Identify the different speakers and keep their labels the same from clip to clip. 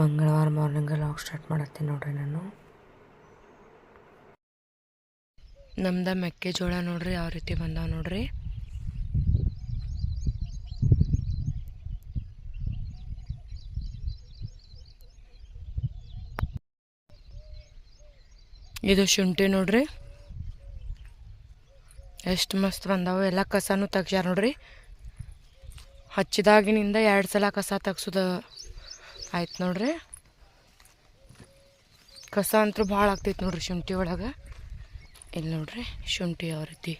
Speaker 1: ಮಂಗಳವಾರ morning log start ಮಾಡತ್ತೀನಿ ನೋಡ್ರಿ ನಾನು. ನಮ್ದು ಮೆಕ್ಕೆಜೋಳ ನೋಡ್ರಿ, ಯಾವ ರೀತಿ ಬಂದಾವ ನೋಡ್ರಿ. ಇದು ಶುಂಠಿ ನೋಡ್ರಿ. ಎಷ್ಟು ಮಸ್ತ್ ಬಂದಾವ, ಎಲ್ಲ ಕಸಾನು ತೆಗ್ಸ್ಯಾರ ನೋಡ್ರಿ. ಹಚ್ಚಿದಾಗಿನಿಂದ ಎರಡು ಸಲ ಕಸ ತೆಗ್ಸೋದು ಆಯ್ತು ನೋಡ್ರಿ. ಕಸ ಅಂತೂ ಭಾಳ ಆಗ್ತೈತೆ ನೋಡ್ರಿ ಶುಂಠಿ ಒಳಗೆ. ಇಲ್ಲಿ ನೋಡ್ರಿ ಶುಂಠಿ ಯಾವ ರೀತಿ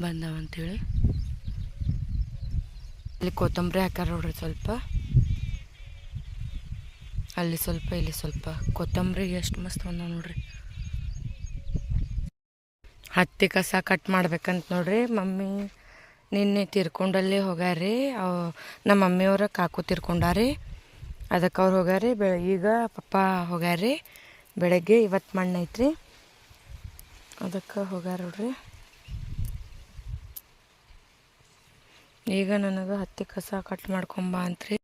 Speaker 1: ಬಂದಾವ ಅಂತೇಳಿ. ಇಲ್ಲಿ ಕೊತ್ತಂಬರಿ ಹಾಕ್ಯಾರ ನೋಡ್ರಿ ಸ್ವಲ್ಪ. ಅಲ್ಲಿ ಸ್ವಲ್ಪ, ಇಲ್ಲಿ ಸ್ವಲ್ಪ. ಕೊತ್ತಂಬರಿ ಎಷ್ಟು ಮಸ್ತ್ ಬಂದಾವ ನೋಡ್ರಿ. ಹತ್ತಿ ಕಸ ಕಟ್ ಮಾಡ್ಬೇಕಂತ ನೋಡ್ರಿ ಮಮ್ಮಿ. ನಿನ್ನೆ ತೀರ್ಕೊಂಡಲ್ಲೇ ಹೋಗ್ಯಾರಿ ಅವ ನಮ್ಮ ಮಮ್ಮಿಯವ್ರ ಕಾಕು ತೀರ್ಕೊಂಡಾರಿ ಅದಕ್ಕೆ ಅವ್ರು ಹೋಗ್ಯಾರಿ ಬೆ, ಈಗ ಪಪ್ಪ ಹೋಗ್ಯಾರಿ ಬೆಳಗ್ಗೆ ಇವತ್ತು ಮಣ್ಣು ಐತ್ರಿ. ಅದಕ್ಕೆ ಹೋಗ್ಯಾರ ನೋಡ್ರಿ. ಈಗ ನನಗೆ ಹತ್ತಿ ಕಸ ಕಟ್ ಮಾಡ್ಕೊಂಬ ಅಂತ್ರಿ.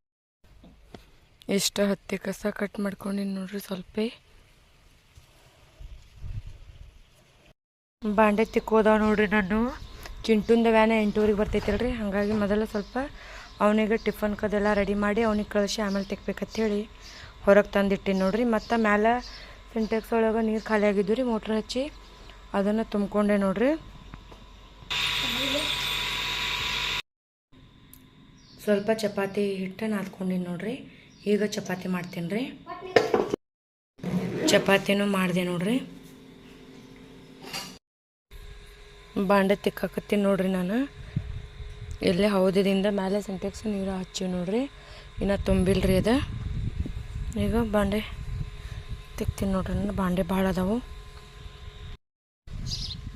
Speaker 1: ಎಷ್ಟು ಹತ್ತಿ ಕಸ ಕಟ್ ಮಾಡ್ಕೊಂಡಿನಿ ನೋಡ್ರಿ ಸ್ವಲ್ಪ. ಬಾಂಡೆ ತಿಕ್ಕೋದಾವ ನೋಡ್ರಿ ನಾನು. ಚಿಂಟುಂದ ವ್ಯಾನ ಎಂಟೂವರೆಗೆ ಬರ್ತೈತಲ್ರಿ. ಹಾಗಾಗಿ ಮೊದಲು ಸ್ವಲ್ಪ ಅವನಿಗೆ ಟಿಫನ್ ಕದೆಲ್ಲ ರೆಡಿ ಮಾಡಿ ಅವ್ನಿಗೆ ಕಳಿಸಿ ಆಮೇಲೆ ತೆಗ್ಬೇಕಂತೇಳಿ ಹೊರಗೆ ತಂದಿಟ್ಟಿನಿ ನೋಡ್ರಿ. ಮತ್ತು ಮ್ಯಾಲೆ ಸಿಂಟೆಕ್ಸ್ ಒಳಗೆ ನೀರು ಖಾಲಿ ಆಗಿದ್ದು ರೀ, ಮೋಟ್ರ್ ಹಚ್ಚಿ ಅದನ್ನು ತುಂಬಿಕೊಂಡೆ ನೋಡ್ರಿ. ಸ್ವಲ್ಪ ಚಪಾತಿ ಹಿಟ್ಟು ನಾದ್ಕೊಂಡಿನಿ ನೋಡ್ರಿ. ಈಗ ಚಪಾತಿ ಮಾಡ್ತೀನಿ ರೀ ಚಪಾತಿನೂ ಮಾಡಿದೆ ನೋಡ್ರಿ. ಬಾಂಡೆ ತಿಕ್ಕಾಕತ್ತೀನಿ ನೋಡ್ರಿ ನಾನು. ಇಲ್ಲೇ ಹೌದದಿಂದ ಮೇಲೆ ಸಿಂಟೆಕ್ಸ್ ನೀರು ಹಚ್ಚಿವಿ ನೋಡ್ರಿ. ಇನ್ನು ತುಂಬಿಲ್ರಿ ಅದು. ಈಗ ಬಾಂಡೆ ತಿಕ್ತೀನಿ ನೋಡ್ರಿ ನಾನು ಬಾಂಡೆ ಭಾಳ ಅದಾವು.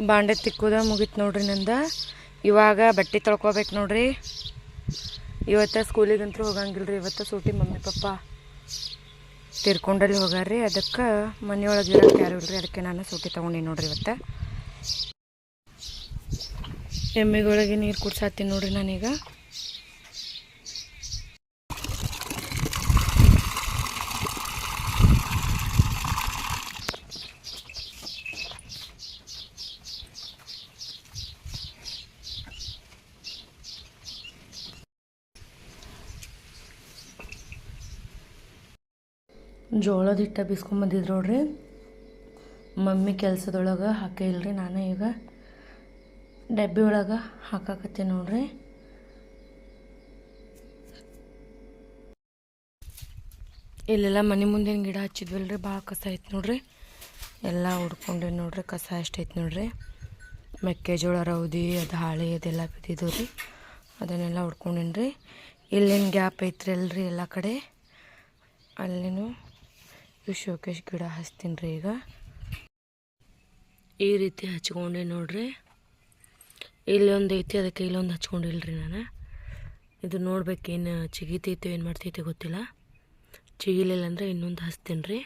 Speaker 1: ಬಾಂಡೆ ತಿಕ್ಕೋದ ಮುಗೀತು ನೋಡ್ರಿ ನಂದ. ಇವಾಗ ಬಟ್ಟೆ ತೊಳ್ಕೊಬೇಕು ನೋಡ್ರಿ. ಇವತ್ತು ಸ್ಕೂಲಿಗಂತೂ ಹೋಗಂಗಿಲ್ರಿ. ಇವತ್ತು ಸೂಟಿ ಮಮ್ಮಿ ಪಪ್ಪ ತೀರ್ಕೊಂಡಲ್ಲಿ ಹೋಗಾರ್ರಿ. ಅದಕ್ಕೆ ಮನೆಯೊಳಗೆ ಇರೋಕ್ಕೆ ಯಾರು ಇಲ್ರಿ? ಅದಕ್ಕೆ ನಾನು ಸೂಟಿ ತೊಗೊಂಡಿ ನೋಡ್ರಿ ಇವತ್ತು. ಎಮ್ಮೆಗಳಿಗೆ ನೀರು ಕುಡ್ಸಾತೀನಿ ನೋಡ್ರಿ ನಾನೀಗ. ಜೋಳದ ಹಿಟ್ಟ ಬಿಸ್ಕೊಂಬಂದಿದ್ರು ನೋಡ್ರಿ. ಮಮ್ಮಿ ಕೆಲಸದೊಳಗೆ ಹಾಕೇ ಇಲ್ರಿ, ನಾನು ಈಗ. ಡಬ್ಬಿ ಒಳಗೆ ಹಾಕಾಕತ್ತೀನಿ ನೋಡ್ರಿ. ಇಲ್ಲೆಲ್ಲ ಮನೆ ಮುಂದಿನ ಗಿಡ ಹಚ್ಚಿದ್ವಲ್ರಿ ಭಾಳ ಕಸ ಐತೆ ನೋಡ್ರಿ. ಎಲ್ಲ ಉಡ್ಕೊಂಡೆ ನೋಡ್ರಿ, ಕಸ ಎಷ್ಟೈತೆ ನೋಡ್ರಿ. ಮೆಕ್ಕೆಜೋಳ ರೌದಿ, ಅದು ಹಾಳೆ, ಅದೆಲ್ಲ ಬಿದ್ದಿದ್ದು ರೀ. ಅದನ್ನೆಲ್ಲ ಉಡ್ಕೊಂಡೇನಿ ರೀ ಇಲ್ಲೇನು ಗ್ಯಾಪ್ ಐತ್ರಿ ಅಲ್ರಿ ಎಲ್ಲ ಕಡೆ. ಅಲ್ಲಿನೂ ಇವು ಶೋಕೇಶ್ ಗಿಡ ಹಚ್ತೀನಿ ರೀ ಈಗ. ಈ ರೀತಿ ಹಚ್ಕೊಂಡೆ ನೋಡ್ರಿ. ಇಲ್ಲೊಂದು ಐತಿ, ಅದಕ್ಕೆ ಇಲ್ಲೊಂದು ಹಚ್ಕೊಂಡಿಲ್ರಿ ನಾನು. ಇದು ನೋಡ್ಬೇಕೇನು ಚಿಗಿತೈತೆ ಏನು ಮಾಡ್ತೈತೆ ಗೊತ್ತಿಲ್ಲ. ಚಿಗಿಲಿಲ್ಲ ಅಂದರೆ ಇನ್ನೊಂದು ಹಚ್ತೀನಿ ರೀ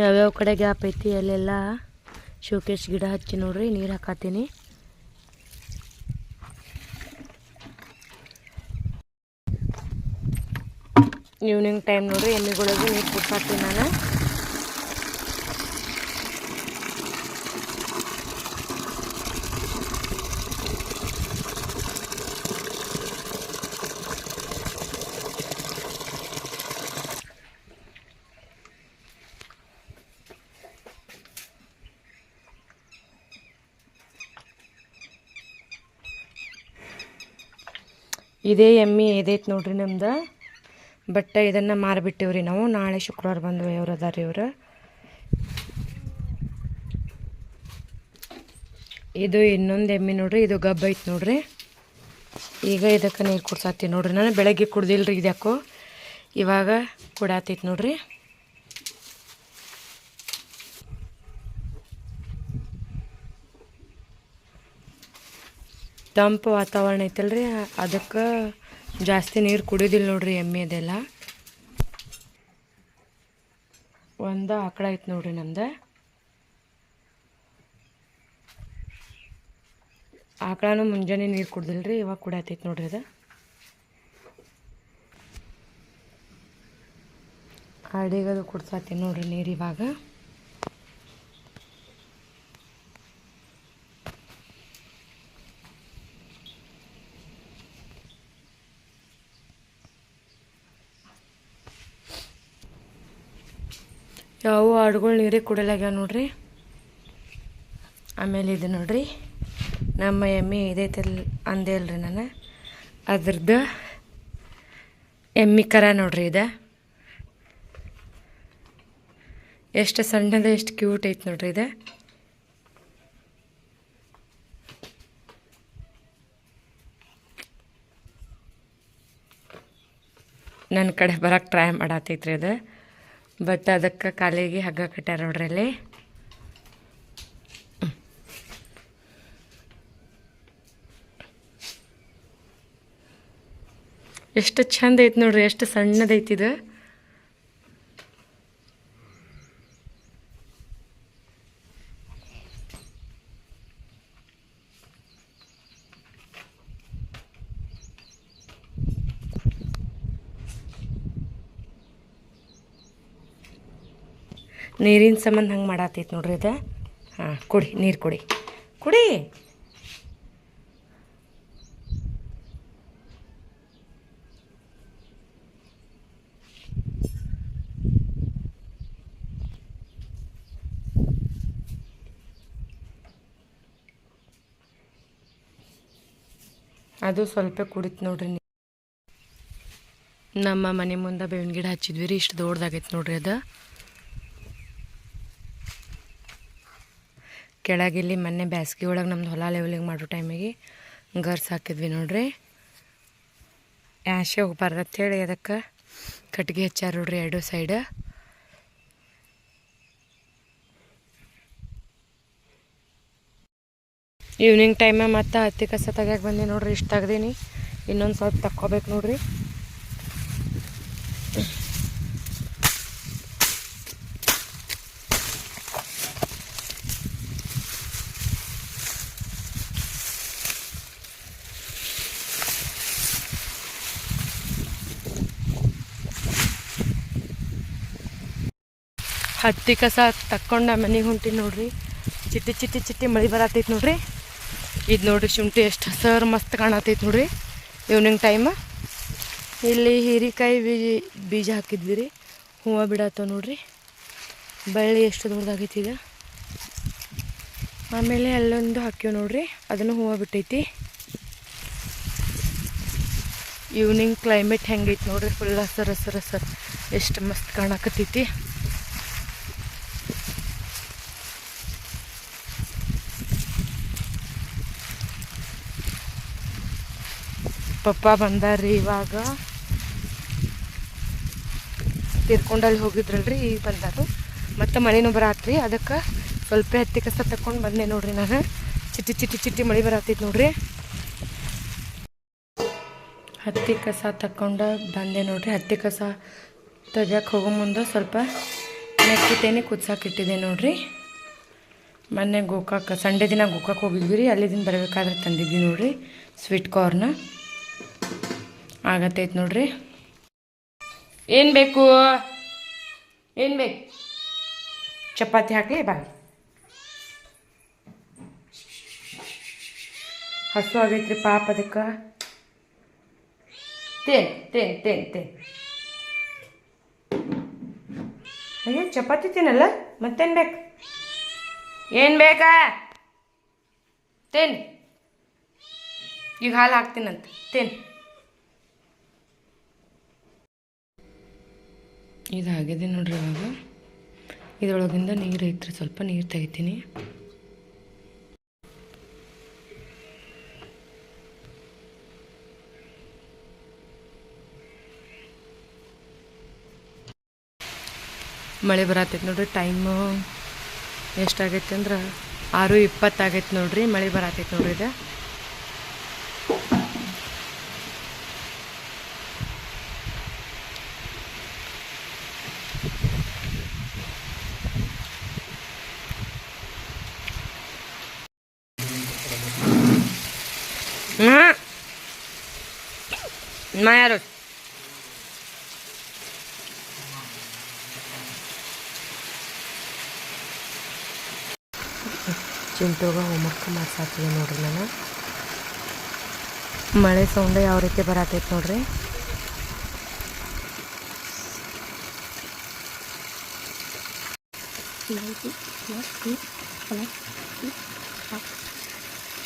Speaker 1: ಯಾವ್ಯಾವ ಕಡೆ ಗ್ಯಾಪ್ ಐತಿ, ಅಲ್ಲೆಲ್ಲ ಶೋಕೇಶ್ ಗಿಡ ಹಚ್ಚಿ ನೋಡ್ರಿ, ನೀರು ಹಾಕತ್ತೀನಿ ಈವ್ನಿಂಗ್ ಟೈಮ್ ನೋಡ್ರಿ ಎಮ್ಮಿಗಳಿಗೆ ನೀರು ಕುಡ್ಸಾತೀನಿ ನಾನು. ಇದೇ ಎಮ್ಮಿ ಇದೈತೆ ನೋಡ್ರಿ ನಮ್ದು. ಬಟ್ ಇದನ್ನು ಮಾರಿಬಿಟ್ಟಿವ್ರಿ ನಾವು. ನಾಳೆ ಶುಕ್ರವಾರ ಬಂದು ಇವ್ರು ಅದಾರ ಇವರು. ಇದು ಇನ್ನೊಂದು ಎಮ್ಮೆ ನೋಡ್ರಿ, ಇದು ಗಬ್ಬ ಐತೆ ನೋಡ್ರಿ. ಈಗ ಇದಕ್ಕೆ ನೀರು ಕುಡ್ಸಾತೀನಿ ನೋಡ್ರಿ ನಾನು. ಬೆಳಗ್ಗೆ ಕುಡ್ದಿಲ್ರಿ ಇದ್ಯಾಕೋ. ಇವಾಗ ಕುಡಾತೈತೆ ನೋಡ್ರಿ. ತಂಪು ವಾತಾವರಣ ಐತಲ್ರಿ, ಅದಕ್ಕೆ ಜಾಸ್ತಿ ನೀರು ಕುಡಿಯೋದಿಲ್ಲ ನೋಡ್ರಿ ಎಮ್ಮೆ ಅದೆಲ್ಲ. ಒಂದು ಆಕಳ ಐತೆ ನೋಡ್ರಿ ನಮ್ದು. ಆಕಳನು ಮುಂಜಾನೆ ನೀರು ಕುಡ್ದಿಲ್ರಿ, ಇವಾಗ ಕುಡಿಯತೈತೆ ನೋಡ್ರಿ ಅದು. ಆಡಿಗದು ಕುಡ್ಸತ್ತೀನಿ ನೋಡ್ರಿ ನೀರು ಇವಾಗ. ಯಾವ ಹಾಡುಗಳು ನೀರಿಗೆ ಕುಡಿಲಾಗ್ಯಾವ ನೋಡ್ರಿ. ಆಮೇಲೆ ಇದು ನೋಡ್ರಿ. ನಮ್ಮ ಎಮ್ಮೆ ಇದೈತಲ್ ಅಂದೆ ಅಲ್ರಿ ನಾನು. ಅದ್ರದ್ದು ಎಮ್ಮಿ ಕರ ನೋಡ್ರಿ ಇದು. ಎಷ್ಟು ಸಣ್ಣದ, ಎಷ್ಟು ಕ್ಯೂಟ್ ಐತೆ ನೋಡ್ರಿ ಇದು. ನನ್ನ ಕಡೆ ಬರೋಕ್ಕೆ ಟ್ರೈ ಮಾಡತ್ತೈತ್ರಿ ಅದು. ಬಟ್ ಅದಕ್ಕೆ ಕಾಲಿಗೆ ಹಗ್ಗ ಕಟ್ಟಾರ ನೋಡ್ರಿ ಅಲ್ಲಿ. ಎಷ್ಟು ಚಂದ ಐತಿ ನೋಡ್ರಿ ಎಷ್ಟು ಸಣ್ಣದೈತಿ ನೀರಿನ ಸಂಬಂಧ ಹಂಗೆ ಮಾಡತ್ತೈತಿ ನೋಡ್ರಿ ಇದು ಹಾಂ, ಕುಡಿ, ನೀರು ಕುಡಿ. ಕುಡಿ! ಅದು ಸ್ವಲ್ಪ ಕುಡಿತು ನೋಡ್ರಿ ನಮ್ಮ ಮನೆ ಮುಂದೆ ಬೇವಿನ ಗಿಡ ಹಚ್ಚಿದ್ವಿ ರೀ, ಇಷ್ಟು ದೊಡ್ಡದಾಗೈತೆ ನೋಡ್ರಿ ಅದು. ಕೆಳಗಿಲ್ಲಿ ಮೊನ್ನೆ ಬ್ಯಾಸ್ಗೆ ಒಳಗೆ ನಮ್ದು ಹೊಲ ಲೆವೆಲಿಂಗ್ ಮಾಡೋ ಟೈಮಿಗೆ ಗರ್ಸ್ ಹಾಕಿದ್ವಿ ನೋಡ್ರಿ. ಯಾಶೆ ಹೋಗ್ಬಾರ್ದು ಅಂತೇಳಿ ಅದಕ್ಕೆ ಕಟ್ಟಿಗೆ ಹಚ್ಚಾರ ನೋಡ್ರಿ ಎರಡು ಸೈಡ್ ಈವ್ನಿಂಗ್ ಟೈಮ ಮತ್ತೆ ಹತ್ತಿ ಕಸ ತೆಗಿಯಕ್ಕೆ ಬಂದೆ ನೋಡ್ರಿ, ಇಷ್ಟು ತೆಗ್ದೀನಿ. ಇನ್ನೊಂದು ಸ್ವಲ್ಪ ತಕ್ಕೋಬೇಕು ನೋಡ್ರಿ. ಹತ್ತಿ ಕಸ ತಕ್ಕೊಂಡ ಮನೆಗೆ ಹೊಂಟೀನಿ ನೋಡ್ರಿ. ಚಿಟ್ಟಿ ಚಿಟ್ಟಿ ಚಿಟ್ಟಿ ಮಳೆ ಬರತ್ತೈತೆ ನೋಡ್ರಿ. ಇದು ನೋಡ್ರಿ ಶುಂಠಿ ಎಷ್ಟು ಸರ್ ಮಸ್ತ್ ಕಾಣತ್ತೈತೆ ನೋಡ್ರಿ. ಈವ್ನಿಂಗ್ ಟೈಮ್ ಇಲ್ಲಿ ಹೀರಿಕಾಯಿ ಬೀಜ ಬೀಜ ಹಾಕಿದ್ವಿ ರೀ. ಹೂವು ಬಿಡತ್ತವ ನೋಡ್ರಿ. ಬಳ್ಳಿ ಎಷ್ಟು ದೊಡ್ಡದಾಗೈತಿ ಈಗ. ಆಮೇಲೆ ಅಲ್ಲೊಂದು ಹಾಕ್ಯವ ನೋಡ್ರಿ. ಅದನ್ನು ಹೂವು ಬಿಟ್ಟೈತಿ. ಈವ್ನಿಂಗ್ ಕ್ಲೈಮೇಟ್ ಹೆಂಗೈತಿ ನೋಡ್ರಿ. ಫುಲ್ ಹಸರು ಹಸರು ಹಸರು. ಎಷ್ಟು ಮಸ್ತ್ ಕಾಣಕತ್ತೈತಿ. ಪಪ್ಪ ಬಂದಾರ್ರಿ ಇವಾಗ. ತೀರ್ಕೊಂಡಲ್ಲಿ ಹೋಗಿದ್ರಲ್ರಿ ಈಗ ಬಂದಾರು ಮತ್ತು ಮಳೆನೂ ಬರತ್ರಿ, ಅದಕ್ಕೆ ಸ್ವಲ್ಪ ಹತ್ತಿ ಕಸ ತಕೊಂಡು ಬಂದೆ ನೋಡ್ರಿ ನಾನು. ಚಿಟ್ಟಿ ಚಿಟ್ಟಿ ಚಿಟ್ಟಿ ಮಳೆ ಬರತ್ತೈತಿ ನೋಡ್ರಿ. ಹತ್ತಿ ಕಸ ತಕ್ಕೊಂಡು ಬಂದೆ ನೋಡ್ರಿ. ಹತ್ತಿ ಕಸ ತೆಗಿಯಕ್ಕೆ ಹೋಗೋ ಮುಂದೆ ಸ್ವಲ್ಪ ಮೆಕ್ಕಿತೇನೆ ಕುದ್ಸಾಕಿಟ್ಟಿದೆ ನೋಡ್ರಿ. ಮೊನ್ನೆ ಗೋಕಾಕ, ಸಂಡೇ ದಿನ ಗೋಕಾಕ್ ಹೋಗಿದ್ವಿ ರೀ. ಅಲ್ಲಿದಿಂದ ಬರಬೇಕಾದ್ರೆ ತಂದಿದ್ವಿ ನೋಡ್ರಿ, ಸ್ವೀಟ್ ಕಾರ್ನ್. ಆಗತ್ತೈತೆ ನೋಡ್ರಿ. ಏನು ಬೇಕು? ಏನು ಬೇಕು? ಚಪಾತಿ ಹಾಕಲಿ ಬಾ ಹಸು ಆಗೈತ್ರಿ ಪಾಪ ಅದಕ್ಕೆ. ತೇನ್ ತೇನ್ ತೇನ್ ತೇನ್. ಅಯ್ಯೋ, ಚಪಾತಿ ತಿನ್ನಲ್ಲ? ಮತ್ತೇನು ಬೇಕು? ಏನು ಬೇಕಾ? ತೇನ್. ಈಗ ಹಾಲು ಹಾಕ್ತೀನಂತ. ತೇನ್. ಇದು ಆಗಿದೆ ನೋಡ್ರಿ ಇವಾಗ. ಇದ್ರೊಳಗಿಂದ ನೀರು ಐತ್ರಿ ಸ್ವಲ್ಪ ನೀರು ತೆಗಿತೀನಿ. ಮಳೆ ಬರತ್ತೈತೆ ನೋಡ್ರಿ ಟೈಮು ಎಷ್ಟಾಗೈತೆ ಅಂದ್ರೆ ಆರು ಇಪ್ಪತ್ತಾಗೈತೆ ನೋಡ್ರಿ ಮಳೆ ಬರತ್ತೈತೆ ನೋಡ್ರಿ ಇದು. ಮಾಯಾರು ಚಿಂಟುಗ ಹೋಮ್ವರ್ಕ್ ಮಾಡ್ಸಾಕ್ತಿದೆ ನೋಡ್ರಿ ನಾನು ಮಳೆ ಸೌಂಡ್ ಯಾವ ರೀತಿ ಬರತೈತೆ ನೋಡ್ರಿ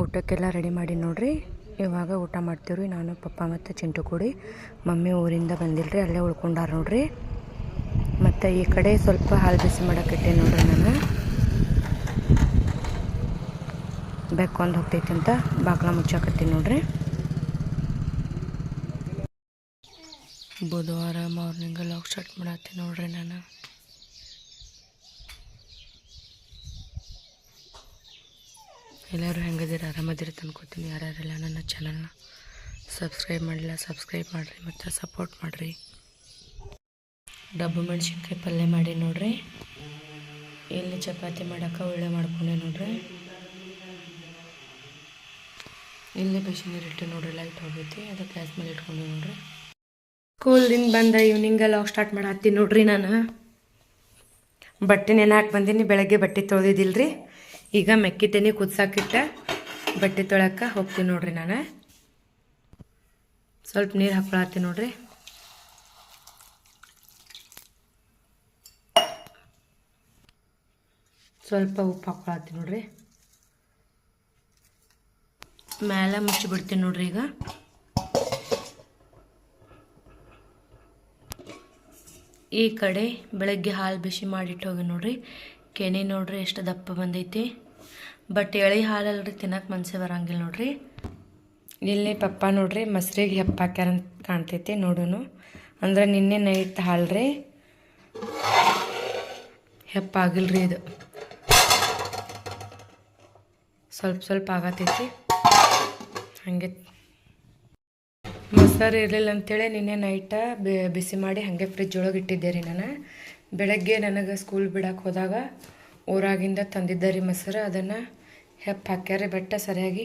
Speaker 1: ಊಟಕ್ಕೆಲ್ಲ ರೆಡಿ ಮಾಡಿ ನೋಡ್ರಿ. ಇವಾಗ ಊಟ ಮಾಡ್ತೀವ್ರಿ. ನಾನು, ಪಪ್ಪ ಮತ್ತು ಚಿಂಟು ಕೂಡಿ. ಮಮ್ಮಿ ಊರಿಂದ ಬಂದಿಲ್ರಿ. ಅಲ್ಲೇ ಉಳ್ಕೊಂಡಾರ ನೋಡ್ರಿ. ಮತ್ತು ಈ ಕಡೆ ಸ್ವಲ್ಪ ಹಾಲು ಬಿಸಿ ಮಾಡೋಕ್ಕಿಟ್ಟೆ ನೋಡ್ರಿ ನಾನು. ಬೆಕ್ಕೊಂದು ಹೋಗ್ತೈತಿ ಅಂತ ಬಾಗ್ಲ ಮುಚ್ಚಾಕತ್ತೀನಿ ನೋಡ್ರಿ. ಬುಧವಾರ ಮಾರ್ನಿಂಗ್ ಲಾಗ್ ಸ್ಟಾರ್ಟ್ ಮಾಡತ್ತೀನಿ ನೋಡ್ರಿ ನಾನು. ಎಲ್ಲರೂ ಹೆಂಗದಿರ ಆರಾಮದಿರಿ ತಂದ್ಕೋತೀನಿ ಯಾರ್ಯಾರೆಲ್ಲ ನನ್ನ ಚಾನಲ್ನ ಸಬ್ಸ್ಕ್ರೈಬ್ ಮಾಡಿಲ್ಲ ಸಬ್ಸ್ಕ್ರೈಬ್ ಮಾಡಿರಿ ಮತ್ತು ಸಪೋರ್ಟ್ ಮಾಡಿರಿ. ಡಬ್ಬು ಮೆಣಸಿನ್ಕಾಯಿ ಪಲ್ಯ ಮಾಡಿ ನೋಡ್ರಿ. ಇಲ್ಲಿ ಚಪಾತಿ ಮಾಡೋಕೆ ಒಳ್ಳೆ ಮಾಡ್ಕೊಂಡೆ ನೋಡ್ರಿ. ಇಲ್ಲಿ ಬಿಸಿ ನೀರು ಇಟ್ಟು ನೋಡ್ರಿ ಲೈಟ್ ಹೋಗೈತಿ. ಅದಕ್ಕೆ ಗ್ಯಾಸ್ ಮೇಲೆ ಇಟ್ಕೊಂಡೆ ನೋಡ್ರಿ. ಸ್ಕೂಲ್ದಿಂದ ಬಂದ ಈವ್ನಿಂಗ್ ಲಾಗ್ ಸ್ಟಾರ್ಟ್ ಮಾಡತ್ತೀನಿ ನೋಡ್ರಿ ನಾನು. ಬಟ್ಟೆ ನೆನೆ ಹಾಕಿ ಬಂದೀನಿ, ಬೆಳಗ್ಗೆ ಬಟ್ಟೆ ತೊಳೆದಿದ್ದಿಲ್ರಿ. ಈಗ ಮೆಕ್ಕಿತೇನೆ ಕುದ್ಸಾಕಿಟ್ಟ, ಬಟ್ಟೆ ತೊಳಕ್ಕೆ ಹೋಗ್ತೀನಿ ನೋಡ್ರಿ ನಾನು. ಸ್ವಲ್ಪ ನೀರು ಹಾಕೊಳತ್ತೀನಿ ನೋಡ್ರಿ. ಸ್ವಲ್ಪ ಉಪ್ಪು ಹಾಕೊಳತ್ತೀನಿ ನೋಡ್ರಿ. ಮೇಲೆ ಮುಚ್ಚಿಬಿಡ್ತೀನಿ ನೋಡ್ರಿ ಈಗ. ಈ ಕಡೆ ಬೆಳಗ್ಗೆ ಹಾಲು ಬಿಸಿ ಮಾಡಿಟ್ಟು ಹೋಗಿ ನೋಡ್ರಿ. ಕೆನೆ ನೋಡ್ರಿ ಎಷ್ಟು ದಪ್ಪ ಬಂದೈತಿ. ಬಟ್ ಎಳೆ ಹಾಲಲ್ರಿ ತಿನ್ನಕ್ಕೆ ಮನಸ್ಸೇ ಬರಂಗಿಲ್ಲ ನೋಡ್ರಿ. ಇಲ್ಲಿ ಪಪ್ಪ ನೋಡ್ರಿ ಮೊಸರಿಗೆ ಹೆಪ್ಪ ಹಾಕ್ಯಾರ ಅಂತ ಕಾಣ್ತೈತಿ ನೋಡೋನು. ಅಂದ್ರೆ ನಿನ್ನೆ ನೈಟ್ ಹಾಲು ಹೆಪ್ಪ ಆಗಿಲ್ರಿ ಇದು. ಸ್ವಲ್ಪ ಸ್ವಲ್ಪ ಆಗತೈತಿ. ಹಾಗೆ ಮೊಸರು ಇರಲಿಲ್ಲ ಅಂತೇಳಿ ನಿನ್ನೆ ನೈಟ ಬಿಸಿ ಮಾಡಿ ಹಾಗೆ ಫ್ರಿಜ್ ಒಳಗೆ ಇಟ್ಟಿದ್ದೆ ರೀ ನಾನು. ಬೆಳಗ್ಗೆ ನನಗೆ ಸ್ಕೂಲ್ ಬಿಡಕ್ಕೆ ಹೋದಾಗ ಊರಾಗಿಂದ ತಂದಿದ್ದೆ ರೀ ಮೊಸರು. ಅದನ್ನು ಹೆಪ್ಪು ಹಾಕ್ಯಾರಿ ಬೆಟ್ಟ ಸರಿಯಾಗಿ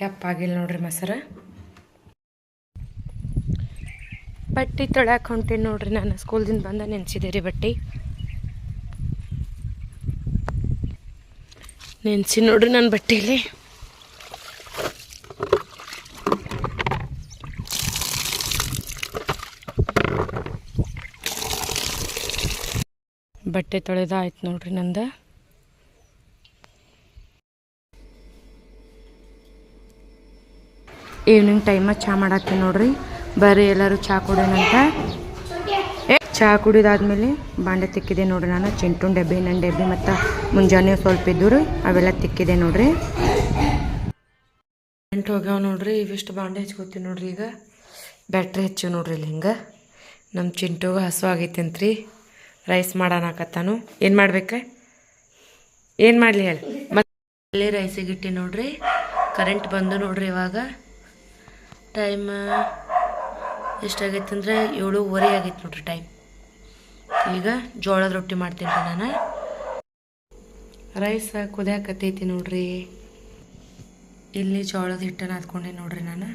Speaker 1: ಹೆಪ್ಪಾಗಿಲ್ಲ ನೋಡ್ರಿ ಮೊಸರು. ಬಟ್ಟೆ ತೊಳ್ಯಾಕೆ ಹೊಂಟೀನಿ ನೋಡ್ರಿ ನಾನು. ಸ್ಕೂಲ್ದಿಂದ ಬಂದ ನೆನೆಸಿದೆ ರೀ ಬಟ್ಟೆ. ನೆನೆಸಿ ನೋಡ್ರಿ ನನ್ನ ಬಟ್ಟೆಯಲ್ಲಿ ಬಟ್ಟೆ ತೊಳೆದ ಆಯ್ತು ನೋಡ್ರಿ ನಂದು. ಈವ್ನಿಂಗ್ ಟೈಮ ಚಹಾ ಮಾಡಾಕ್ತೀನಿ ನೋಡ್ರಿ. ಬರ್ರಿ ಎಲ್ಲರೂ ಚಹಾ ಕುಡಿಯೋಣಂತ ಚಹಾ ಕುಡಿದಾದ್ಮೇಲೆ ಬಾಂಡೆ ತಿಕ್ಕಿದೆ ನೋಡ್ರಿ ನಾನು. ಚಿಂಟು ಡಬ್ಬಿ ನನ್ನ ಡಬ್ಬಿ ಮತ್ತು ಮುಂಜಾನೆ ಸ್ವಲ್ಪ ಇದ್ದರು ಅವೆಲ್ಲ ತಿಕ್ಕಿದೆ ನೋಡ್ರಿ. ಎಂಟು ಹೋಗ್ಯಾವ ನೋಡ್ರಿ ಇವಿಷ್ಟು ಬಾಂಡೆ ಹಚ್ಕೋತೀವಿ ನೋಡ್ರಿ ಈಗ. ಬ್ಯಾಟ್ರಿ ಹಚ್ಚಿವ್ ನೋಡ್ರಿ ಇಲ್ಲಿ ಹಿಂಗೆ. ನಮ್ಮ ಚಿಂಟುಗೆ ಹಸು ಆಗೈತೆ ಅಂತ್ರಿ ರೈಸ್ ಮಾಡಾನಕತ್ತಾನು ಏನು ಮಾಡ್ಬೇಕ್ರೆ ಏನು ಮಾಡಲಿ ಹೇಳಿ. ಮತ್ತೆ ರೈಸಿಗೆ ಇಟ್ಟಿ ನೋಡ್ರಿ. ಕರೆಂಟ್ ಬಂದು ನೋಡ್ರಿ ಇವಾಗ. ಟೈಮ್ ಎಷ್ಟಾಗೈತೆ ಅಂದ್ರೆ ಏಳುವರೆ ಆಗೈತೆ ನೋಡ್ರಿ ಟೈಮ್ ಈಗ ಜೋಳದ ರೊಟ್ಟಿ ಮಾಡ್ತೀನಿ ನಾನು. ರೈಸ್ ಕುದಿಯಾಕತ್ತೈತಿ ನೋಡ್ರಿ. ಇಲ್ಲಿ ಜೋಳದ ಹಿಟ್ಟನ್ನು ಹಾಕ್ಕೊಂಡೆ ನೋಡ್ರಿ ನಾನು.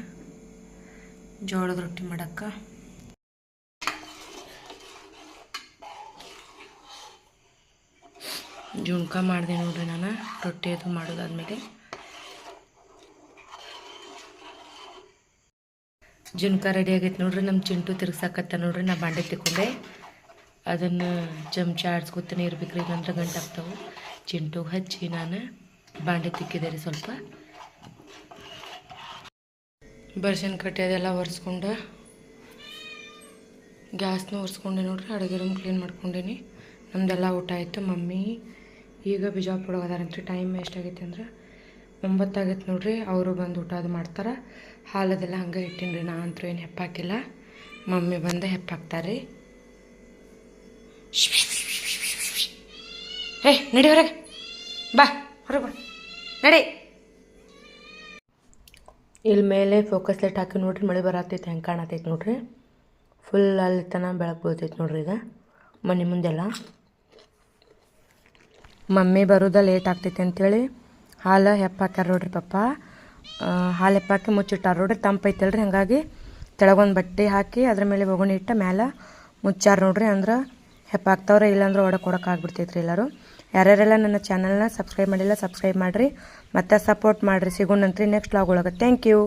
Speaker 1: ಜೋಳದ ರೊಟ್ಟಿ ಮಾಡಕ್ಕೆ. ಜುಣ್ಕ ಮಾಡಿದೆ ನೋಡ್ರಿ ನಾನು, ರೊಟ್ಟಿ ಅದು ಮಾಡೋದಾದ್ಮೇಲೆ. ಜುಣ್ಕ ರೆಡಿ ಆಗೈತೆ ನೋಡ್ರಿ ನಮ್ಮ ಚಿಂಟು ತಿರ್ಗ್ಸಾಕತ್ತ ನೋಡ್ರಿ, ನಾ ಬಾಂಡೆ ತಿಕ್ಕೊಂಡೆ. ಅದನ್ನು ಚಮಚ ಆಡ್ಸ್ಕೊತಾನೆ ರೀ ಇಲ್ಲಾಂದ್ರೆ ಗಂಟು ಆಗ್ತಾವೆ. ಚಿಂಟು ಹಚ್ಚಿ ನಾನು ಬಾಂಡೆ ತಿಕ್ಕಿದೆ ರೀ ಸ್ವಲ್ಪ. ಬರ್ಷನ್ ಕಟ್ಟೆ ಅದೆಲ್ಲ ಒರೆಸ್ಕೊಂಡು, ಗ್ಯಾಸ್ನೂ ಒರೆಸ್ಕೊಂಡೆ ನೋಡ್ರಿ, ಅಡುಗೆ ರೂಮ್ ಕ್ಲೀನ್ ಮಾಡ್ಕೊಂಡೇನಿ. ನಮ್ದೆಲ್ಲ ಊಟ ಆಯಿತು. ಮಮ್ಮಿ ಈಗ ಬಿಜಾಪುರ ಅದಾರಂತ್ರಿ ಟೈಮ್ ಎಷ್ಟಾಗೈತೆ ಅಂದ್ರೆ ಒಂಬತ್ತಾಗೈತೆ ನೋಡ್ರಿ, ಅವರು ಬಂದು ಊಟ ಅದು ಮಾಡ್ತಾರೆ. ಹಾಲದೆಲ್ಲ ಹಂಗೆ ಇಟ್ಟೀನಿ ರೀ ನಾ ಅಂತೂ ಏನು ಹೆಪ್ಪಾಕಿಲ್ಲ. ಮಮ್ಮಿ ಬಂದು ಹೆಪ್ಪಾಕ್ತಾರೆ. ಹೇ ನಡಿ ಹೊರಗೆ. ಬಾ ಹೊರಗೆ ಬಾ. ನಡಿ. ಇಲ್ಲಿ ಮೇಲೆ ಫೋಕಸ್ ಲೈಟ್ ಹಾಕಿ ನೋಡ್ರಿ, ಮಳೆ ಬರತ್ತೈತೆ ಹೆಂಗೆ ಕಾಣತೈತೆ ನೋಡ್ರಿ. ಫುಲ್ ಅಲ್ಲಿ ತನಕ ಬೆಳಕು ಬೀಳ್ತೈತೆ ನೋಡ್ರಿ ಈಗ. ಮನೆ ಮುಂದೆಲ್ಲ. ಮಮ್ಮಿ ಬರೋದ ಲೇಟ್ ಆಗ್ತೈತಿ ಅಂತೇಳಿ ಹಾಲು ಹೆಪ್ಪಾಕ್ಯಾರ ನೋಡ್ರಿ ಪಪ್ಪ. ಹಾಲು ಹೆಪ್ಪಾಕಿ ಮುಚ್ಚಿಟ್ಟಾರ ನೋಡ್ರಿ ತಂಪೈತಲ್ರಿ ಹಾಗಾಗಿ ತೆಳಗೊಂದು ಬಟ್ಟೆ ಹಾಕಿ ಅದ್ರ ಮೇಲೆ ಒಗಣಿ ಇಟ್ಟು ಮ್ಯಾಲೆ ಮುಚ್ಚಾರ ನೋಡ್ರಿ ಅಂದ್ರೆ ಹೆಪ್ಪಾಕ್ತವ್ರೆ, ಇಲ್ಲಾಂದ್ರೆ ಒಡಕ್ಕೆ ಆಗ್ಬಿಡ್ತೈತ್ರಿ ಎಲ್ಲರೂ. ಯಾರ್ಯಾರೆಲ್ಲ ನನ್ನ ಚಾನಲ್ನ ಸಬ್ಸ್ಕ್ರೈಬ್ ಮಾಡಿಲ್ಲ ಸಬ್ಸ್ಕ್ರೈಬ್ ಮಾಡಿರಿ. ಮತ್ತೆ ಸಪೋರ್ಟ್ ಮಾಡಿರಿ. ಸಿಗೋಣಂತ್ರಿ ನೆಕ್ಸ್ಟ್ ಲಾಗ್ ಒಳಗೆ. Thank you